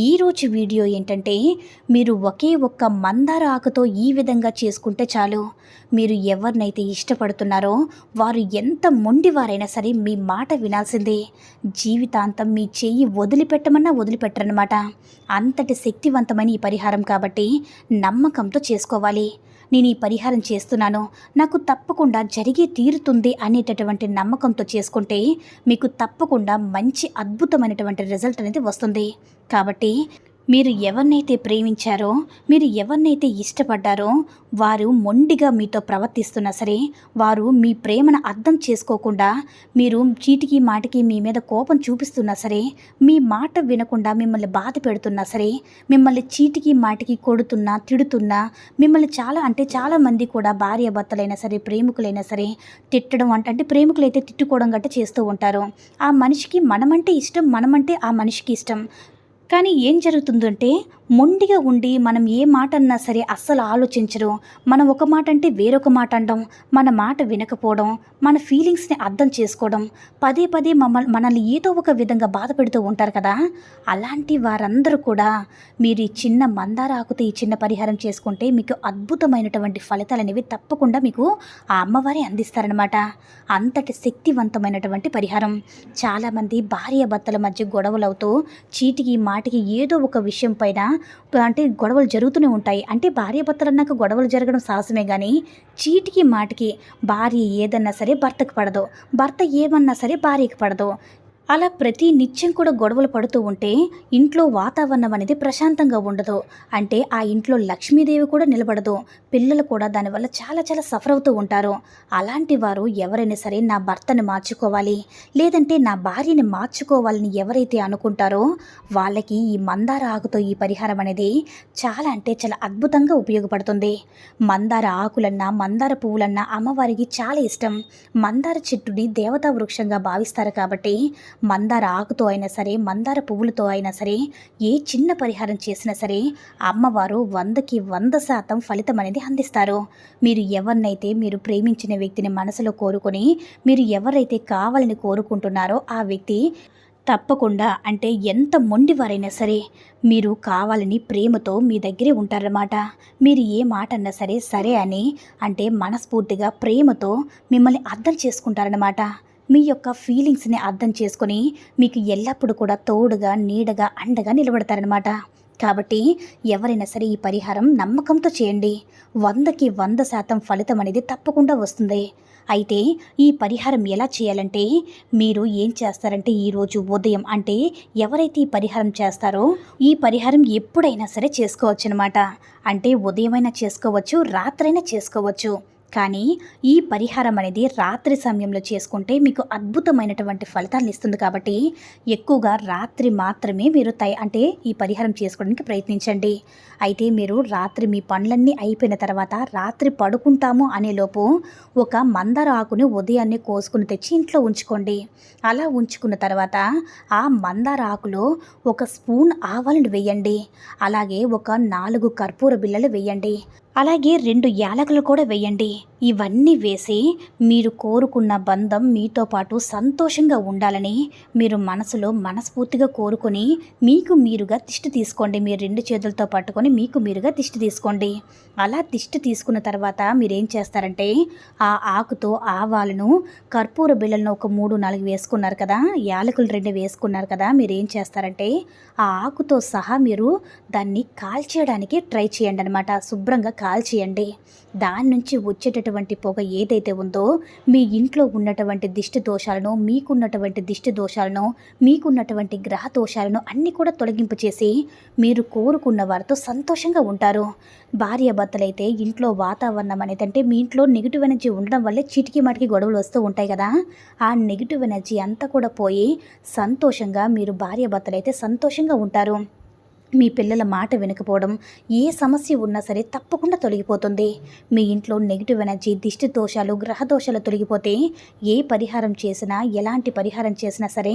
ఈరోజు వీడియో ఏంటంటే మీరు ఒకే ఒక్క మందార ఆకుతో ఈ విధంగా చేసుకుంటే చాలు. మీరు ఎవరినైతే ఇష్టపడుతున్నారో వారు ఎంత మొండివారైనా సరే మీ మాట వినాల్సిందే. జీవితాంతం మీ చెయ్యి వదిలిపెట్టమన్నా వదిలిపెట్టరనమాట అంతటి శక్తివంతమైన ఈ పరిహారం కాబట్టి నమ్మకంతో చేసుకోవాలి. నేను ఈ పరిహారం చేస్తున్నాను. నాకు తప్పకుండా జరిగే తీరుతుంది అనేటటువంటి నమ్మకంతో చేసుకుంటే మీకు తప్పకుండా మంచి అద్భుతమైనటువంటి రిజల్ట్ అనేది వస్తుంది. కాబట్టి మీరు ఎవరినైతే ప్రేమించారో మీరు ఎవరినైతే ఇష్టపడ్డారో వారు మొండిగా మీతో ప్రవర్తిస్తున్నా సరే వారు మీ ప్రేమను అర్థం చేసుకోకుండా మీరు చీటికి మాటికి మీ మీద కోపం చూపిస్తున్నా సరే మీ మాట వినకుండా మిమ్మల్ని బాధ పెడుతున్నా సరే మిమ్మల్ని చీటికి మాటికి కొడుతున్నా తిడుతున్నా మిమ్మల్ని చాలా అంటే చాలామంది కూడా భార్య భర్తలైనా సరే ప్రేమికులైనా సరే తిట్టడం అంటే అంటే ప్రేమికులైతే తిట్టుకోవడం గట్ట చేస్తూ ఉంటారు. ఆ మనిషికి మనమంటే ఇష్టం మనమంటే ఆ మనిషికి ఇష్టం. కానీ ఏం జరుగుతుందంటే మొండిగా ఉండి మనం ఏ మాట అన్నా సరే అస్సలు ఆలోచించరు. మనం ఒక మాట అంటే వేరొక మాట అనడం మన మాట వినకపోవడం మన ఫీలింగ్స్ని అర్థం చేసుకోవడం పదే పదే మమ్మల్ని మనల్ని ఏదో ఒక విధంగా బాధ పెడుతూ ఉంటారు కదా. అలాంటి వారందరూ కూడా మీరు ఈ చిన్న మందార ఆకుతో ఈ చిన్న పరిహారం చేసుకుంటే మీకు అద్భుతమైనటువంటి ఫలితాలు అనేవి తప్పకుండా మీకు ఆ అమ్మవారే అందిస్తారనమాట అంతటి శక్తివంతమైనటువంటి పరిహారం. చాలామంది భార్య భర్తల మధ్య గొడవలు అవుతూ చీటికి మాటికి ఏదో ఒక విషయం పైన అంటే గొడవలు జరుగుతూనే ఉంటాయి. అంటే భార్య భర్తలు అన్నాక గొడవలు జరగడం సాహసమే కానీ చీటికి మాటికి భార్య ఏదన్నా సరే భర్తకు పడదు. భర్త ఏమన్నా సరే భార్యకి పడదు. అలా ప్రతి నిత్యం కూడా గొడవలు పడుతూ ఉంటే ఇంట్లో వాతావరణం అనేది ప్రశాంతంగా ఉండదు. అంటే ఆ ఇంట్లో లక్ష్మీదేవి కూడా నిలబడదు. పిల్లలు కూడా దానివల్ల చాలా చాలా సఫర్ అవుతూ ఉంటారు. అలాంటి వారు ఎవరైనా సరే నా భర్తని మార్చుకోవాలి లేదంటే నా భార్యని మార్చుకోవాలని ఎవరైతే అనుకుంటారో వాళ్ళకి ఈ మందార ఆకుతో ఈ పరిహారం అనేది చాలా అంటే చాలా అద్భుతంగా ఉపయోగపడుతుంది. మందార ఆకులన్నా మందార పువ్వులన్నా అమ్మవారికి చాలా ఇష్టం. మందార చెట్టుని దేవతా వృక్షంగా భావిస్తారు కాబట్టి మందార ఆకుతో అయినా సరే మందార పువ్వులతో అయినా సరే ఏ చిన్న పరిహారం చేసినా సరే అమ్మవారు వందకి వంద శాతం ఫలితం అనేది అందిస్తారు. మీరు ఎవరినైతే మీరు ప్రేమించిన వ్యక్తిని మనసులో కోరుకొని మీరు ఎవరైతే కావాలని కోరుకుంటున్నారో ఆ వ్యక్తి తప్పకుండా అంటే ఎంత మొండివారైనా సరే మీరు కావాలని ప్రేమతో మీ దగ్గరే ఉంటారన్నమాట. మీరు ఏ మాట అన్నా సరే సరే అని అంటే మనస్ఫూర్తిగా ప్రేమతో మిమ్మల్ని అర్థం చేసుకుంటారన్నమాట. మీ యొక్క ఫీలింగ్స్ని అర్థం చేసుకొని మీకు ఎల్లప్పుడూ కూడా తోడుగా నీడగా అండగా నిలబడతారనమాట కాబట్టి ఎవరైనా సరే ఈ పరిహారం నమ్మకంతో చేయండి. వందకి వంద శాతం ఫలితం అనేది తప్పకుండా వస్తుంది. అయితే ఈ పరిహారం ఎలా చేయాలంటే మీరు ఏం చేస్తారంటే ఈరోజు ఉదయం అంటే ఎవరైతే ఈ పరిహారం చేస్తారో ఈ పరిహారం ఎప్పుడైనా సరే చేసుకోవచ్చు అనమాట అంటే ఉదయమైనా చేసుకోవచ్చు రాత్రైనా చేసుకోవచ్చు. కానీ ఈ పరిహారం అనేది రాత్రి సమయంలో చేసుకుంటే మీకు అద్భుతమైనటువంటి ఫలితాలను ఇస్తుంది కాబట్టి ఎక్కువగా రాత్రి మాత్రమే మీరు తయ అంటే ఈ పరిహారం చేసుకోవడానికి ప్రయత్నించండి. అయితే మీరు రాత్రి మీ పనులన్నీ అయిపోయిన తర్వాత రాత్రి పడుకుంటాము అనేలోపు ఒక మందార ఆకుని ఉదయాన్నే కోసుకుని తెచ్చి ఇంట్లో ఉంచుకోండి. అలా ఉంచుకున్న తర్వాత ఆ మందార ఆకులో ఒక స్పూన్ ఆవాలను వేయండి. అలాగే ఒక నాలుగు కర్పూర బిళ్ళలు వేయండి. అలాగే రెండు యాలకులు కూడా వేయండి. ఇవన్నీ వేసి మీరు కోరుకున్న బంధం మీతో పాటు సంతోషంగా ఉండాలని మీరు మనసులో మనస్ఫూర్తిగా కోరుకొని మీకు మీరుగా దిష్టి తీసుకోండి. మీరు రెండు చేతులతో పట్టుకొని మీకు మీరుగా దిష్టి తీసుకోండి. అలా దిష్టి తీసుకున్న తర్వాత మీరేం చేస్తారంటే ఆ ఆకుతో ఆవాలను కర్పూర బిళ్ళలను ఒక మూడు నాలుగు వేసుకున్నారు కదా యాలకులు రెండు వేసుకున్నారు కదా మీరు ఏం చేస్తారంటే ఆ ఆకుతో సహా మీరు దాన్ని కాల్చేయడానికి ట్రై చేయండి అనమాట శుభ్రంగా కాల్చేయండి. దాని నుంచి వచ్చేటటువంటి పొగ ఏదైతే ఉందో మీ ఇంట్లో ఉన్నటువంటి దిష్టి దోషాలను మీకున్నటువంటి దిష్టి దోషాలను మీకున్నటువంటి గ్రహ దోషాలను అన్నీ కూడా తొలగింపు చేసి మీరు కోరుకున్న వారితో సంతోషంగా ఉంటారు. భార్యాభర్తలైతే ఇంట్లో వాతావరణం అనేది అంటే మీ ఇంట్లో నెగిటివ్ ఎనర్జీ ఉండడం వల్లే చిటికి మాటికి గొడవలు వస్తూ ఉంటాయి కదా. ఆ నెగిటివ్ ఎనర్జీ అంతా కూడా పోయి సంతోషంగా మీరు భార్యాభర్తలైతే సంతోషంగా ఉంటారు. మీ పిల్లల మాట వినకపోవడం ఏ సమస్య ఉన్నా సరే తప్పకుండా తొలగిపోతుంది. మీ ఇంట్లో నెగిటివ్ ఎనర్జీ దిష్టి దోషాలు గ్రహ దోషాలు తొలగిపోతే ఏ పరిహారం చేసినా ఎలాంటి పరిహారం చేసినా సరే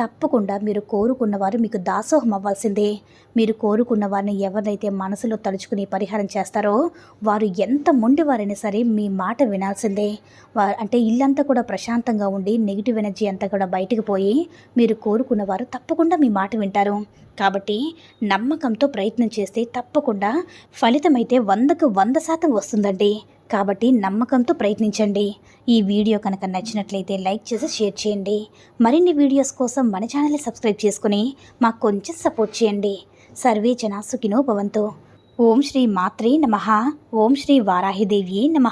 తప్పకుండా మీరు కోరుకున్న వారు మీకు దాసోహం అవ్వాల్సిందే. మీరు కోరుకున్న వారిని ఎవరైతే మనసులో తలుచుకుని పరిహారం చేస్తారో వారు ఎంత మొండివారైనా సరే మీ మాట వినాల్సిందే. వారు అంటే ఇల్లంతా కూడా ప్రశాంతంగా ఉండి నెగిటివ్ ఎనర్జీ అంతా కూడా బయటకు పోయి మీరు కోరుకున్న వారు తప్పకుండా మీ మాట వింటారు. కాబట్టి నమ్మకంతో ప్రయత్నం చేస్తే తప్పకుండా ఫలితం అయితే వందకు వంద శాతం వస్తుందండి. కాబట్టి నమ్మకంతో ప్రయత్నించండి. ఈ వీడియో కనుక నచ్చినట్లయితే లైక్ చేసి షేర్ చేయండి. మరిన్ని వీడియోస్ కోసం మన ఛానల్ని సబ్స్క్రైబ్ చేసుకుని మాకు కొంచెం సపోర్ట్ చేయండి. సర్వే జనా సుఖినో భవంతు. ఓం శ్రీ మాత్రే నమ. ఓం శ్రీ వారాహిదేవి నమ.